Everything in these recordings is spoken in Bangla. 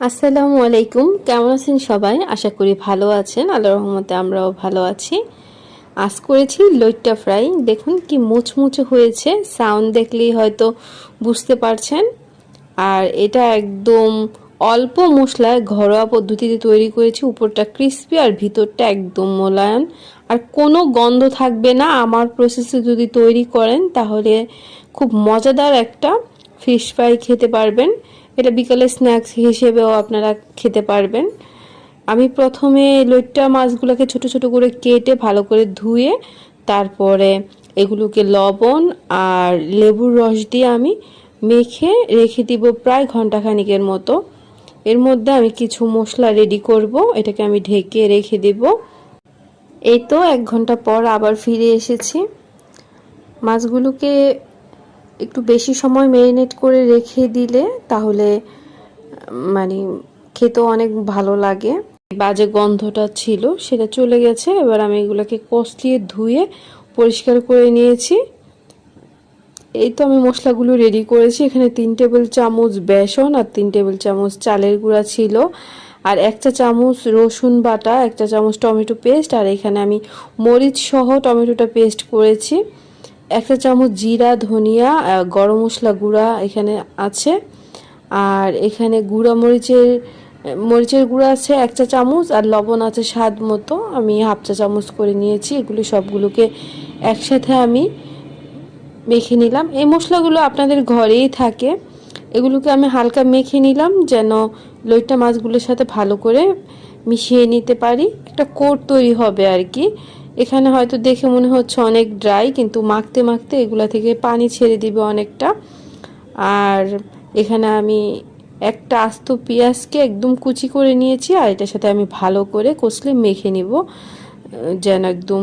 আসসালামু আলাইকুম। কেমন আছেন সবাই? আশা করি ভালো আছেন। আল্লাহ রহমতে আমরাও ভালো আছি। আজ করেছি লইট্টা ফ্রাই। দেখুন কি মুচমুচে হয়েছে। সাউন্ড দেখলেই হয়তো বুঝতে পারছেন। আর এটা একদম অল্প মশলায় ঘরোয়া পদ্ধতিতে তৈরি করেছি। উপরটা ক্রিস্পি আর ভিতরটা একদম মোলায়ন আর কোনো গন্ধ থাকবে না। আমার প্রসেসে যদি তৈরি করেন, তাহলে খুব মজাদার একটা ফিশ ফ্রাই খেতে পারবেন। এটা বিকালে স্ন্যাক্স হিসেবেও আপনারা খেতে পারবেন। আমি প্রথমে লইট্টা মাছগুলোকে ছোট ছোট করে কেটে ভালো করে ধুয়ে তারপরে এগুলোকে লবণ আর লেবুর রস দিয়ে আমি মেখে রেখে দিব প্রায় ঘন্টাখানিকের মতো। এর মধ্যে আমি কিছু মশলা রেডি করব, এটাকে আমি ঢেকে রেখে দেব। এই তো এক ঘণ্টা পর আবার ফিরে এসেছি। মাছগুলোকে একটু বেশি সময় ম্যারিনেট করে রেখে দিলে তাহলে মানে খেতেও অনেক ভালো লাগে। বাজে গন্ধটা ছিল, সেটা চলে গেছে। এবার আমি এগুলোকে কষলিয়ে ধুয়ে পরিষ্কার করে নিয়েছি। এই তো আমি মশলাগুলো রেডি করেছি। এখানে তিন টেবিল চামচ বেসন আর তিন টেবিল চামচ চালের গুঁড়া ছিল। আর একটা চামচ রসুন বাটা, একটা চামচ টমেটো পেস্ট। আর এখানে আমি মরিচ সহ টমেটোটা পেস্ট করেছি। একটা চামচ জিরা, ধনিয়া গরম মশলা গুঁড়া এখানে আছে। আর এখানে গুঁড়া মরিচের মরিচের গুঁড়া আছে একটা চামচ আর লবণ আছে স্বাদ মতো। আমি হাফ চা চামচ করে নিয়েছি, এগুলো সবগুলোকে একসাথে আমি মেখে নিলাম। এই মশলাগুলো আপনাদের ঘরেই থাকে। এগুলোকে আমি হালকা মেখে নিলাম যেন লইটা মাছগুলোর সাথে ভালো করে মিশিয়ে নিতে পারি। একটা কোট তৈরি হবে আর কি। এখানে হয়তো দেখে মনে হচ্ছে অনেক ড্রাই, কিন্তু মাখতে মাখতে এগুলা থেকে পানি ছেড়ে দিবে অনেকটা। আর এখানে আমি একটা আস্ত পেঁয়াজকে একদম কুচি করে নিয়েছি, আর এটার সাথে আমি ভালো করে কষলে মেখে নিব। যেন একদম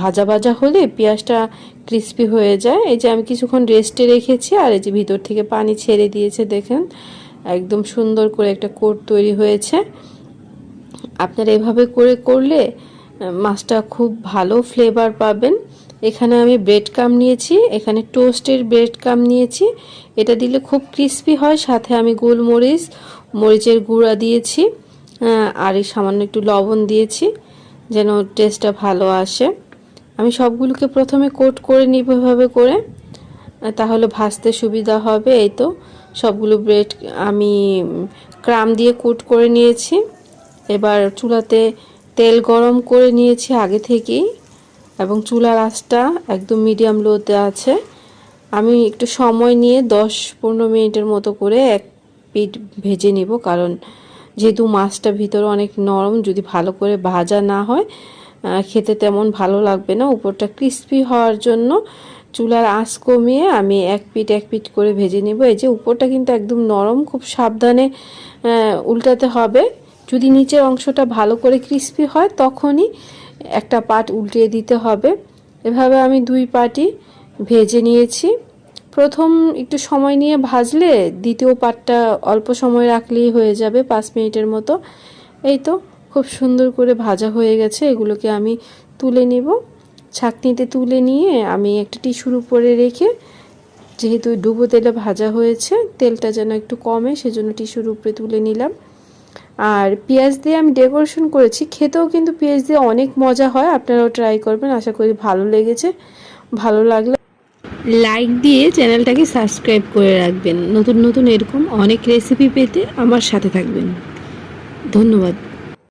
ভাজা ভাজা হলে পেঁয়াজটা ক্রিস্পি হয়ে যায়। এই যে আমি কিছুক্ষণ রেস্টে রেখেছি, আর এই যে ভিতর থেকে পানি ছেড়ে দিয়েছে, দেখেন একদম সুন্দর করে একটা কোট তৈরি হয়েছে। আপনারা এভাবে করে করলে মাছটা খুব ভালো ফ্লেভার পাবেন। এখানে আমি ব্রেড কাম নিয়েছি, এখানে টোস্টের ব্রেড কাম নিয়েছি। এটা দিলে খুব ক্রিস্পি হয়, সাথে আমি গোলমরিচ, মরিচের গুঁড়া দিয়েছি আর এই সামান্য একটু লবণ দিয়েছি, যেন টেস্টটা ভালো আসে। আমি সবগুলোকে প্রথমে কোট করে নিব এভাবে করে, তাহলে ভাজতে সুবিধা হবে। এই তো, সবগুলো ব্রেড আমি ক্রাম দিয়ে কোট করে নিয়েছি। এবার চুলাতে তেল গরম করে নিয়েছি আগে থেকেই এবং চুলার আঁচটা একদম মিডিয়াম লোতে আছে। আমি একটু সময় নিয়ে দশ পনেরো মিনিটের মতো করে এক পিঠ ভেজে নিব কারণ যেহেতু মাছটা ভিতরে অনেক নরম, যদি ভালো করে ভাজা না হয় খেতে তেমন ভালো লাগবে না। উপরটা ক্রিস্পি হওয়ার জন্য চুলার আঁচ কমিয়ে আমি এক পিঠ এক পিঠ করে ভেজে নিব। এই যে উপরটা কিন্তু একদম নরম, খুব সাবধানে উল্টাতে হবে। যদি নিচের অংশটা ভালো করে ক্রিস্পি হয়, তখনই একটা পাট উল্টিয়ে দিতে হবে। এভাবে আমি দুই পাটি ভেজে নিয়েছি। প্রথম একটু সময় নিয়ে ভাজলে দ্বিতীয় পাটটা অল্প সময় রাখলেই হয়ে যাবে, পাঁচ মিনিটের মতো। এই তো, খুব সুন্দর করে ভাজা হয়ে গেছে। এগুলোকে আমি তুলে নিব। ছাকনিতে তুলে নিয়ে আমি একটা টিস্যুর উপরে রেখে, যেহেতু ডুবো তেলে ভাজা হয়েছে, তেলটা যেন একটু কমে, সেজন্য টিস্যুর উপরে তুলে নিলাম। আর পেঁয়াজ দিয়ে আমি ডেকোরেশন করেছি। খেতেও কিন্তু পেঁয়াজ দিয়ে অনেক মজা হয়, আপনারাও ট্রাই করবেন, আশা করি ভালো লেগেছে, ভালো লাগলে। লাইক দিয়ে চ্যানেলটাকে সাবস্ক্রাইব করে রাখবেন। নতুন নতুন এরকম অনেক রেসিপি পেতে আমার সাথে থাকবেন। ধন্যবাদ।